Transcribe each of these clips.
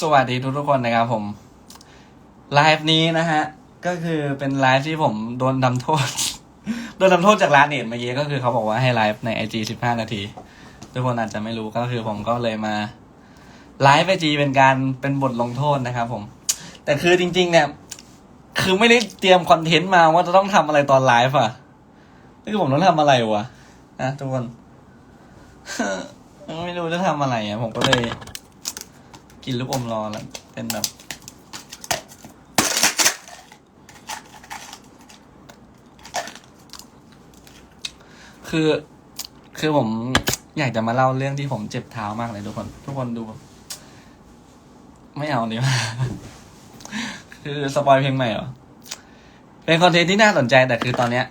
สวัสดีทุกทุกๆคนนะครับผมไลฟ์นี้นะฮะ ก็คือเป็นไลฟ์ที่ผมโดนทำโทษ โดนทำโทษจากร้านเน็ตเมื่อกี้ก็คือเขาบอกว่าให้ไลฟ์ในไอจีสิบห้านาที ทุกคนอาจจะไม่รู้ก็คือผมก็เลยมาไลฟ์ไอจีเป็นการเป็นบทลงโทษนะครับผม แต่คือจริง ๆ เนี่ย คือไม่ได้เตรียมคอนเทนต์มาว่าจะต้องทำอะไรตอนไลฟ์อะนี่คือผมต้องทำอะไรวะนะทุกคนไม่รู้จะทำอะไรอะผมก็เลย กินลูกอมรอแล้ว เป็นแบบ คือ คือผมอยากจะมาเล่าเรื่องที่ผมเจ็บเท้ามากเลยทุกคน ทุกคนดู ไม่เอาดีกว่าคือสปอยเพลงใหม่เหรอ เป็นคอนเทนต์ที่น่าสนใจแต่คือตอนเนี้ย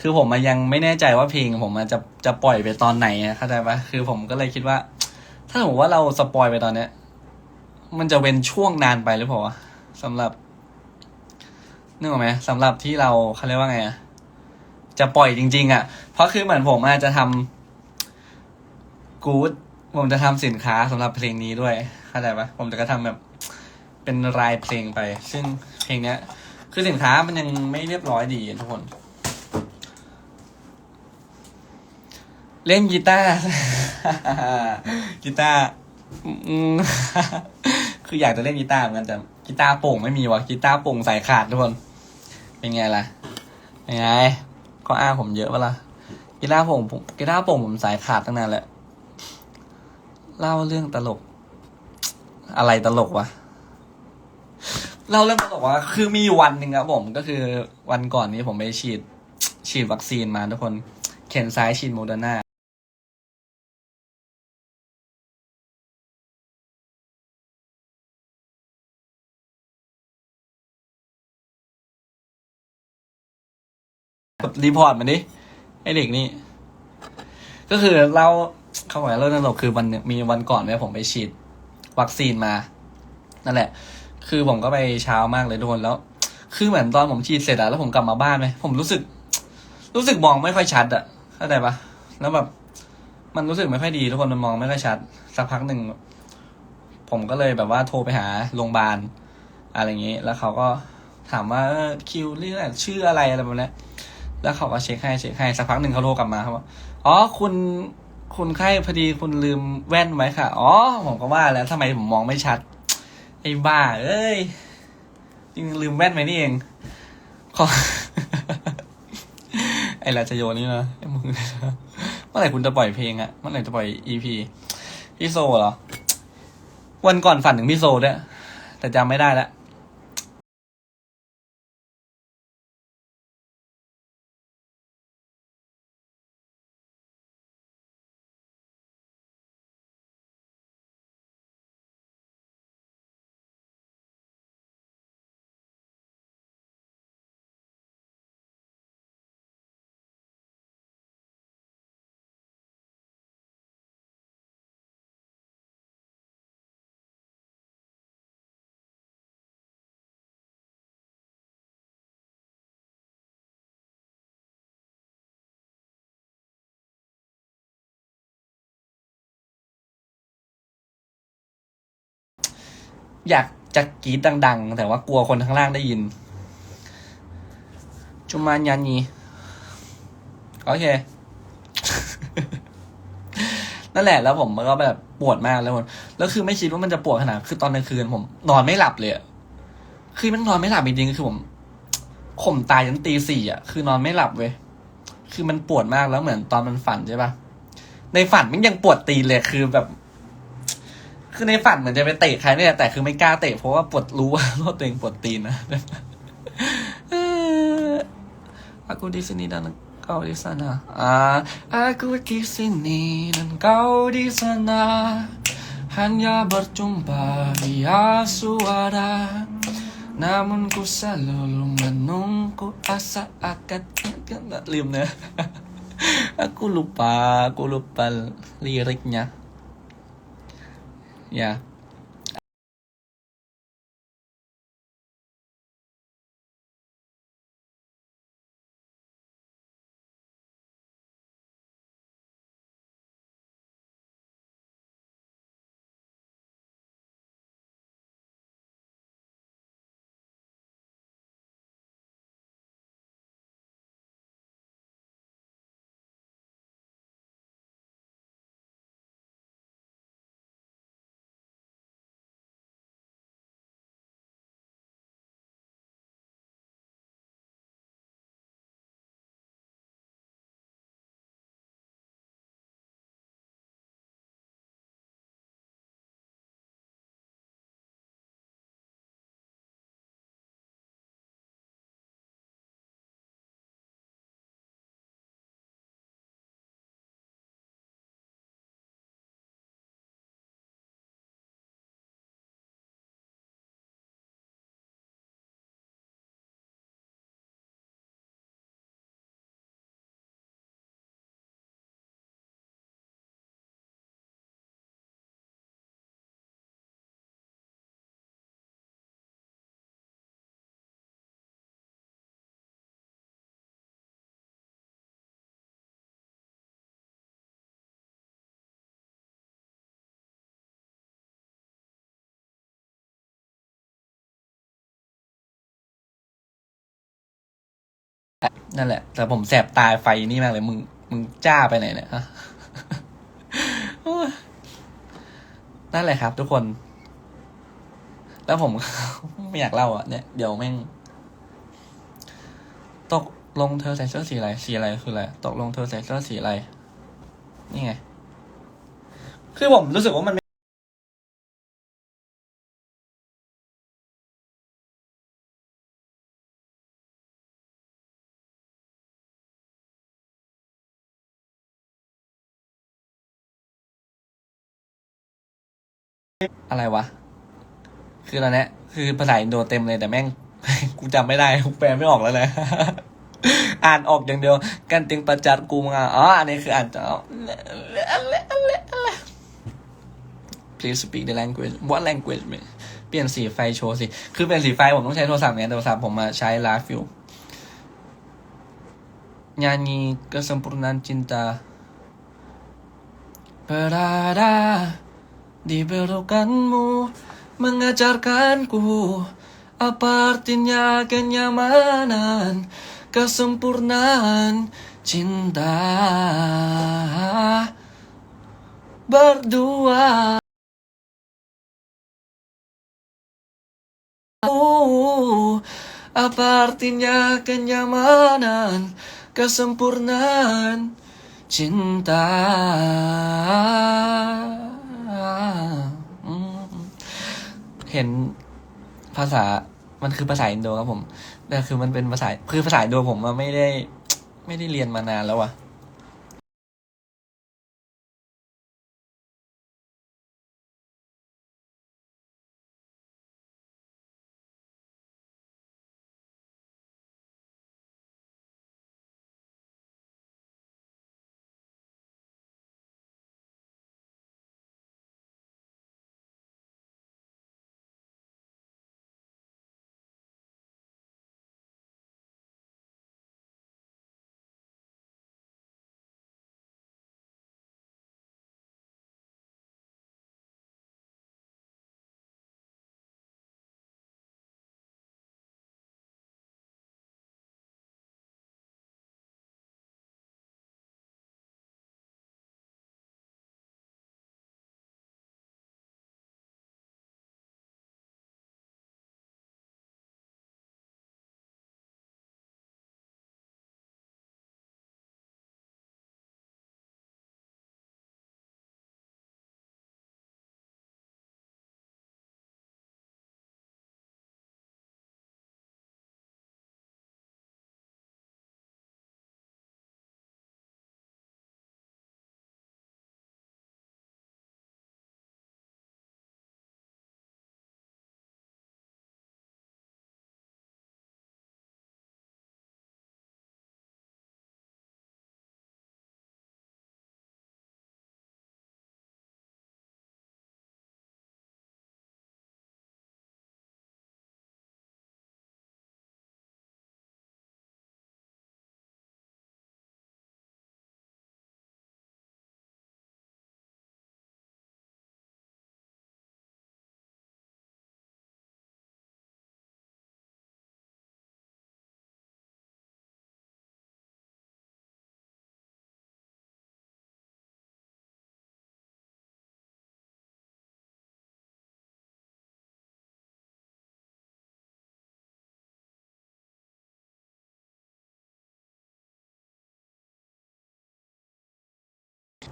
คือผมมายังไม่แน่ใจว่าเพลงผมมันจะจะปล่อยไปตอนไหนอะเข้าใจปะคือผมก็เลยคิดว่า ถ้าสมมติว่าเราสปอยไปตอนเนี้ย มันจะเป็นช่วงนานไปหรือเปล่าสำหรับนึกออกไหมสำหรับที่เราเขาเรียกว่าไงอะจะปล่อยจริง ๆอะเพราะคือเหมือนผมอาจจะทำกู๊ดผมจะทำสินค้าสำหรับเพลงนี้ด้วยเข้าใจปะผมจะก็ทำแบบเป็นรายเพลงไป ซึ่งเพลงเนี้ย คือสินค้ามันยังไม่เรียบร้อยดีทุกคน เล่นกีตาร์กีตาร์ คืออยากจะเล่นกีตาร์เหมือนกันแต่กีตาร์โปร่งไม่มีวะกีตาร์โปร่งสายขาดทุกคน เป็นไงล่ะเป็นไงก็อ้างผมเยอะปะล่ะกีตาร์โปร่งผมกีตาร์โปร่งผมสายขาดตั้งนานแล้วเล่าเรื่องตลก อะไรตลกวะเล่าเรื่องตลกวะคือมีวันหนึ่งครับผมก็คือวันก่อนนี้ผมไปฉีดฉีดวัคซีนมาทุกคน เข็นซ้ายฉีดโมเดอร์นา รีพอร์ตมันดิไอเด็กนี่ ก็คือเราเขาบอกว่าเรื่องตลกคือวันมีวันก่อนเนี่ยผมไปฉีดวัคซีนมา นั่นแหละ คือผมก็ไปเช้ามากเลยทุกคนแล้ว คือเหมือนตอนผมฉีดเสร็จอะแล้วผมกลับมาบ้านไหมผมรู้สึก รู้สึกมองไม่ค่อยชัดอะเข้าใจปะแล้วแบบ มันรู้สึกไม่ค่อยดีทุกคนมันมองไม่ค่อยชัด สักพักหนึ่งผมก็เลยแบบว่าโทรไปหาโรงพยาบาลอะไรอย่างงี้ แล้วเขาก็ถามว่าคิวเรียกอะไรชื่ออะไรอะไรแบบนี้ แล้วเขาก็เช็คให้เช็คให้สักพักหนึ่งเขาโทรกลับมาเขาบอกอ๋อคุณคุณไข้พอดีคุณลืมแว่นไว้ค่ะ อ๋อ ผมก็ว่าแล้วทำไมผมมองไม่ชัด ไอ้บ้า เอ้ยจริงลืมแว่นไว้นี่เอง ขอ ไอ้ราชโยนี่นะไอ้มึงเมื่อไหร่คุณจะปล่อยเพลงอะเมื่อไหร่จะปล่อยอีพีพี่โซเหรอ วันก่อนฝันถึงพี่โซด้วยแต่จำไม่ได้แล้ว อยากจะกรีดดัง ๆ แต่ว่ากลัวคนข้างล่างได้ยิน จุมานยันนีโอเค นั่นแหละแล้วผมก็แบบปวดมากแล้วมแล้วคือไม่คิดว่ามันจะปวดขนาดคือตอนกลางคืนผม นอนไม่หลับเลยคือมันนอนไม่หลับจริงๆคือผมข่มตายจนตีสี่อะ คือนอนไม่หลับเว้ยคือมันปวดมากแล้วเหมือนตอนมันฝันใช่ปะในฝันมันยังปวดตีเลยคือแบบ คือในฝันเหมือนจะไปเตะใครเนี่ยแต่คือไม่กล้าเตะเพราะว่าปวดรู้ว่าตัวเองปวดตีนนะอากูดิสนีย์ดันเกาดิสนาอาอากูดิสนีย์ดันเกาดิสนา hanya berjumpa di suara Namun ku selalu menunggu asa akan Gak, gak, gak, Aku lupa, aku lupa liriknya Yeah. นั่นแหละ แต่ผมแสบตาไฟนี่มากเลย มึง มึงจ้าไปไหนเนี่ยนั่นแหละครับ ทุกคน แล้วผม ไม่อยากเล่าอะเนี่ยเดี๋ยวแม่ง ตกลงเธอใส่เสื้อสีอะไรสีอะไรคืออะไรตกลงเธอใส่เสื้อสีอะไรนี่ไง คือผมรู้สึกว่ามัน อะไรวะ คืออะไรเนี่ยคือภาษาอินโดเต็มเลยแต่แม่ง กูจำไม่ได้กูแปลไม่ออกแล้วนะอ่านออกอย่างเดียว กันติงประจัดกูมาอ๋ออันนี้คืออ่านจะเอา please speak the language what language เปลี่ยนสีไฟโชว์สิ คือเปลี่ยนสีไฟผมต้องใช้โทรศัพท์ไงโทรศัพท์ผมมาใช้ไลฟ์อยู่ nyanyi kesempurnaan cinta berada di pelukanmu mengajarkanku apa artinya kenyamanan kesempurnaan cinta. Berdua. Apa artinya kenyamanan kesempurnaan cinta เห็นภาษา มันคือภาษาอินโดครับผมแต่คือมันเป็นภาษา คือภาษาอินโดผมอะไม่ได้ ไม่ได้เรียนมานานแล้วอะ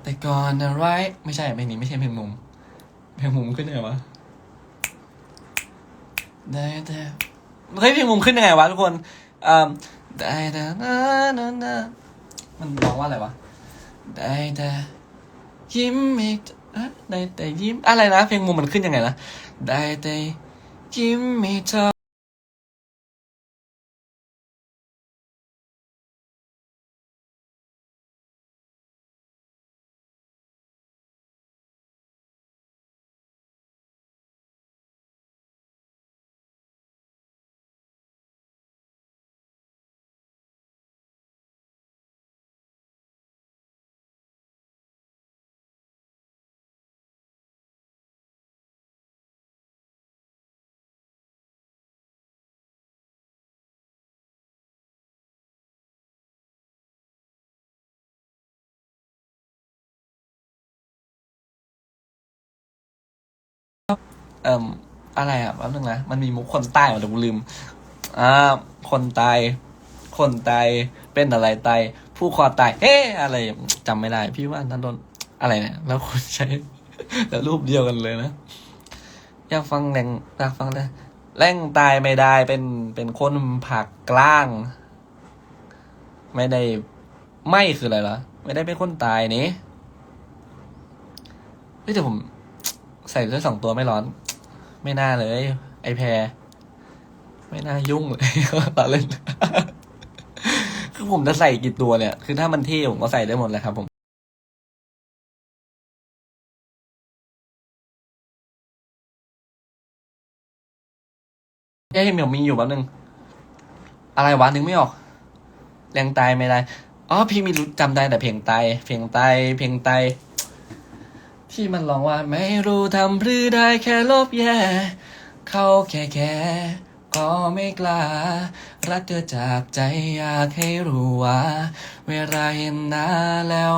แต่ก่อนอะไรไม่ใช่เพลงนี้ไม่ใช่เพลงมุมเพลงมุมขึ้นยังไงวะได้แต่เฮ้ยเพลงมุมขึ้นยังไงวะทุกคนอ่าได้แต่นะนะนะมันร้องว่าอะไรวะได้แต่ยิ้มอีกได้แต่ยิ้มอะไรนะ เพลงมุมมันขึ้นยังไงนะได้แต่ยิ้มให้เธอ เอ่มอะไรอะแป๊บนึงนะมันมีมุกคนใต้อะเดี๋ยวกูลืมอ่าคนตาย คนตายเป็นอะไรตายผู้คอตายเอ๊ะอะไรจำไม่ได้ พี่ว่านันโดนอะไรเนี่ยแล้วคนใช้แต่รูปเดียวกันเลยนะอยากฟังแรงอยากฟังเลยแรงตายไม่ได้เป็นเป็นคนผักกลาง ไม่ได้ไม่คืออะไรเหรอไม่ได้เป็นคนตายนี่เฮ้ยแต่ผม ใส่เสื้อสองตัวไม่ร้อน ไม่น่าเลย ไอแพร ไม่น่ายุ่งเลยตอนเล่น คือผมจะใส่กี่ตัวเนี่ย คือถ้ามันเท่ผมก็ใส่ได้หมดเลยครับผมเอ้ยเหมียวมีอยู่แป๊บนึง อะไรวะนึกไม่ออก แรงตายไม่ได้อ๋อพี่มีรู้จำได้แต่เพลงตายเพลงตายเพลงตาย ที่มันร้องว่าไม่รู้ทำหรือได้แค่ลบแย่ เขาแค่แค่ก็ไม่กล้า รักเธอจากใจอยากให้รู้ว่า เวลาเห็นหน้าแล้ว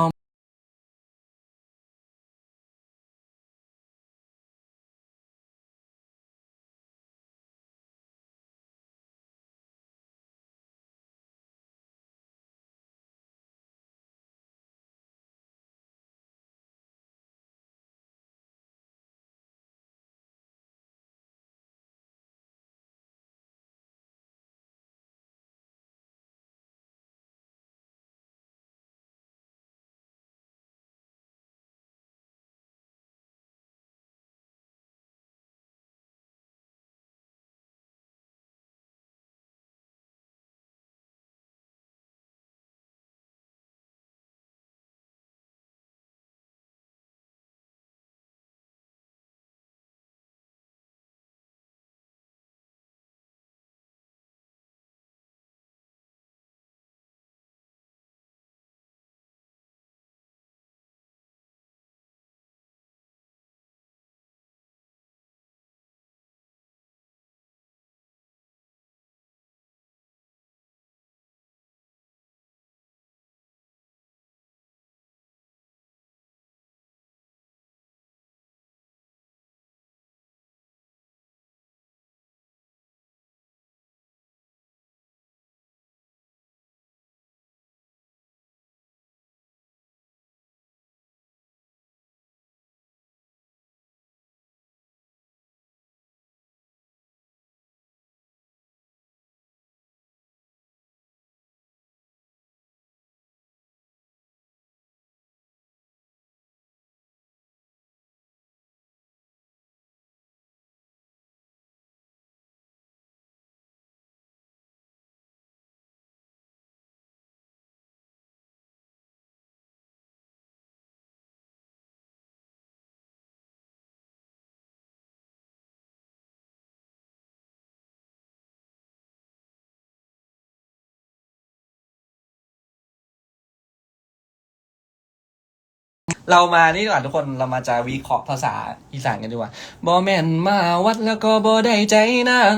เรามานี่ดีกว่าทุกคนเรามาจะวิเคราะห์ภาษาอีสานกันดีกว่าบอแม่นมาวัดแล้วก็บอได้ใจนาง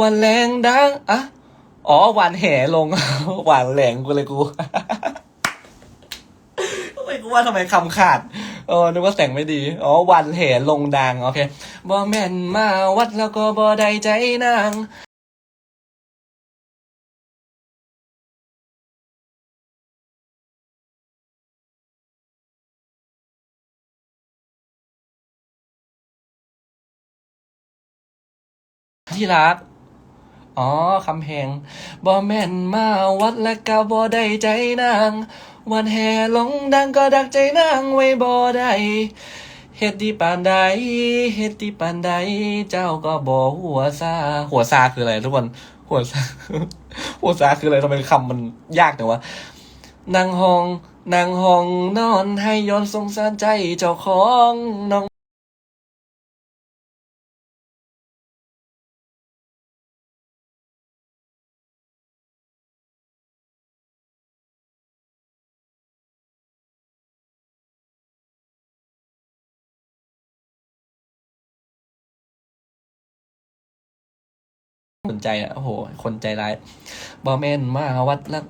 วันแรงดังอะอ๋อวันแห่ลงวันแหลงกูเลยกูทำไมกูว่าทำไมคำขาดเออนึกว่าแต่งไม่ดี อ๋อ วันแห่ลงดัง โอเคบอแม่นมาวัดแล้วก็บอได้ใจนาง ที่รักอ๋อคำเพลงบ่แม่นมาวัดและก็บ่ได้ใจนาง วันแห่ลงดังก็ดักใจนางไว้บ่ได้เฮ็ดดีปานใดเฮ็ดดีปานใดเจ้าก็บ่หัวซาหัวซาคืออะไรทุกคนหัวซาหัวซาคืออะไรทำไมคำมันยากจังวะนางห้องนางห้องนอนให้ย้อนสงสารใจเจ้าของน้อง สนใจอะโอ้โห คนใจร้ายบอแมนมาวัดแล้ว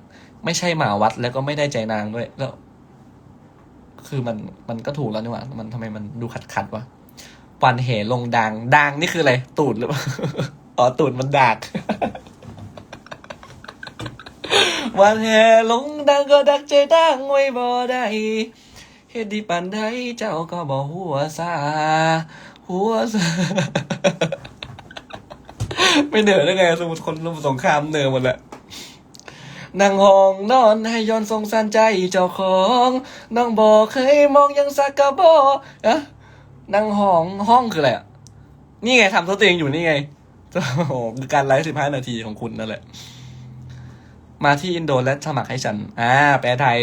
ไม่ใช่หมาวัดแล้วก็ไม่ได้ใจนางด้วย แล้ว คือมันมันก็ถูกแล้วนี่หว่า มันทำไมมันดูขัดขัดวะวันเหลงดังดังนี่คืออะไร ตูดหรือเปล่าอ๋อตูดมันดักวันแห่ลงดังก็ดักใจดังไว้บ่ได้เฮ็ดดีปันใดเจ้าก็บ่หัวซาหัวซา ไม่เหนื่อยได้ไงสมมติคนรุมสงครามเหนื่อยหมดแหละนั่งห้องนอนให้ย้อนสงสารใจเจ้าของน้องบอกเคยมองยังสักกะบออะนั่งห้องห้องคืออะไรอะนี่ไงทำตัวเองอยู่นี่ไงโอ้โหคือการไลฟ์สิบห้านาทีของคุณนั่นแหละ มาที่อินโดและสมัครให้ฉัน อ่า แปลไทย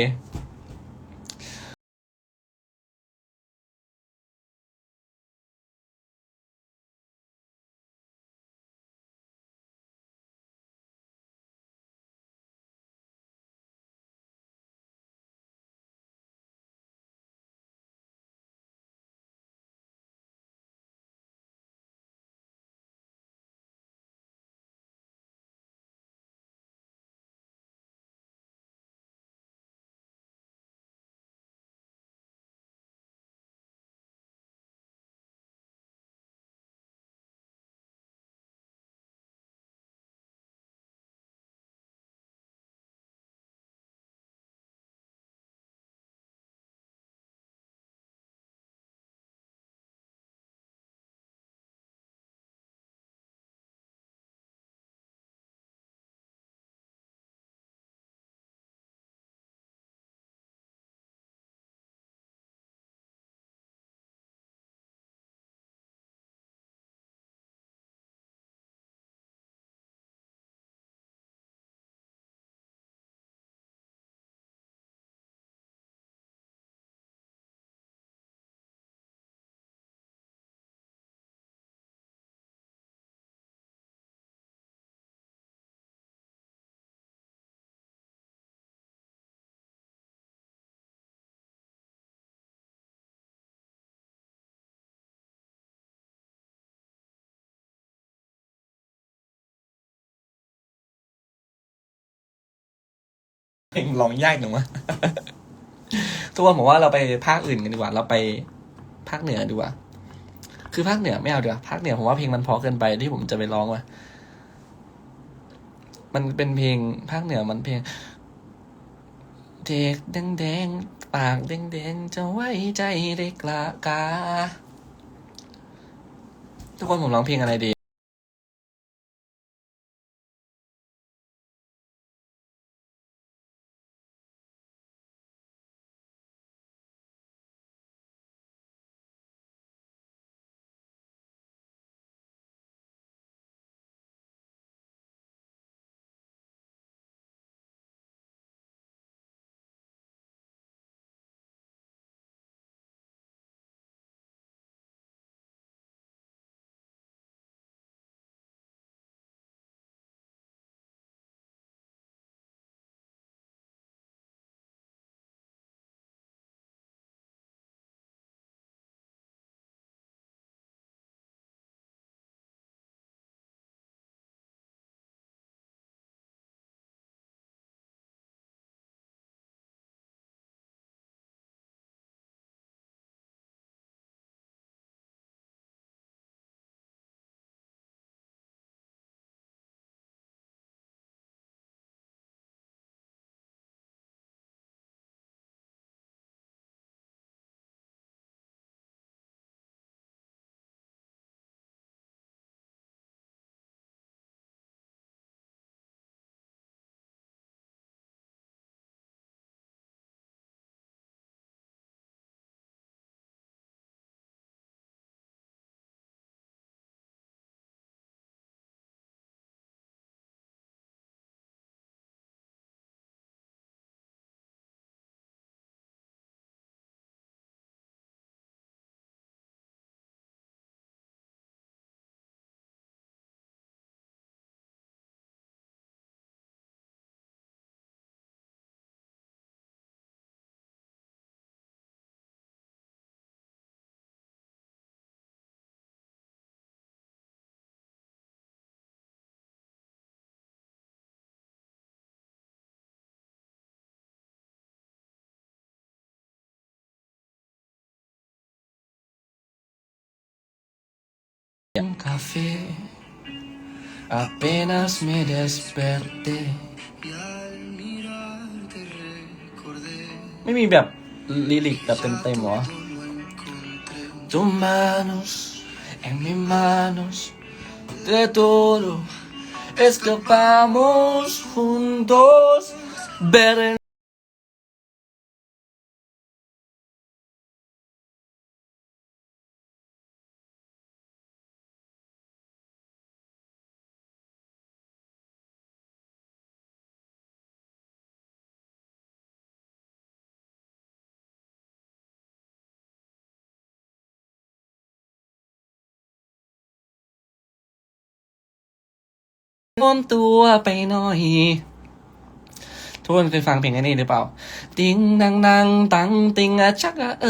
เพลงร้องยากจังวะตัวผมว่าเราไปภาคอื่นกันดีกว่า เราไปภาคเหนือดีกว่า คือภาคเหนือไม่เอาดีกว่าภาคเหนือผมว่าเพลงมันเพอเกินไปที่ผมจะไปร้องว่ะมันเป็นเพลงภาคเหนือมันเพลง เด็กแดงแดงๆปากแดงแดงๆจะไว้ใจเด็กละกา ทุกคนผมร้องเพลงอะไรดี Un café apenas me desperté ไม่มีแบบลิลิกแบบเต็มๆหรอ Tus manos en mis manos de todo escapamos juntos ver el รวมตัวไปหน่อย ทุกคนเคยฟังเพลงนี้หรือเปล่า ติงดังดังตังติงอะชักอะเอ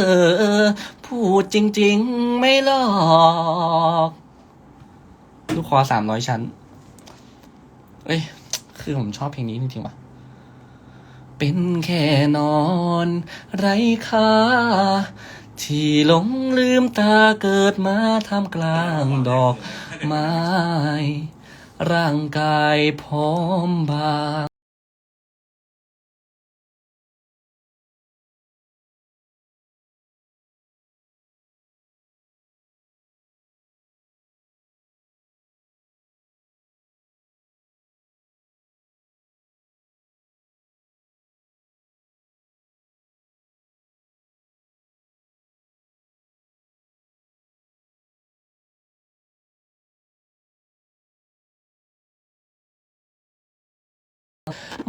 อ พูดจริง ๆ ไม่หลอก ลูกคอสามร้อยชั้น เอ้ย คือผมชอบเพลงนี้จริงๆว่ะ เป็นแค่นอน ไร้ค่า ที่หลงลืมตาเกิดมาทำกลางดอกไม้ ร่างกายพร้อมบาง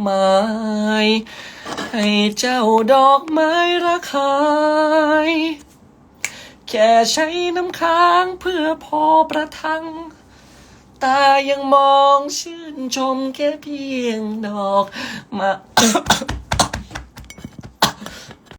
ไม้ให้เจ้าดอกไม้ระคายแค่ใช้น้ำค้างเพื่อพอประทัง ตายังมองชื่นชมแค่เพียงดอกมา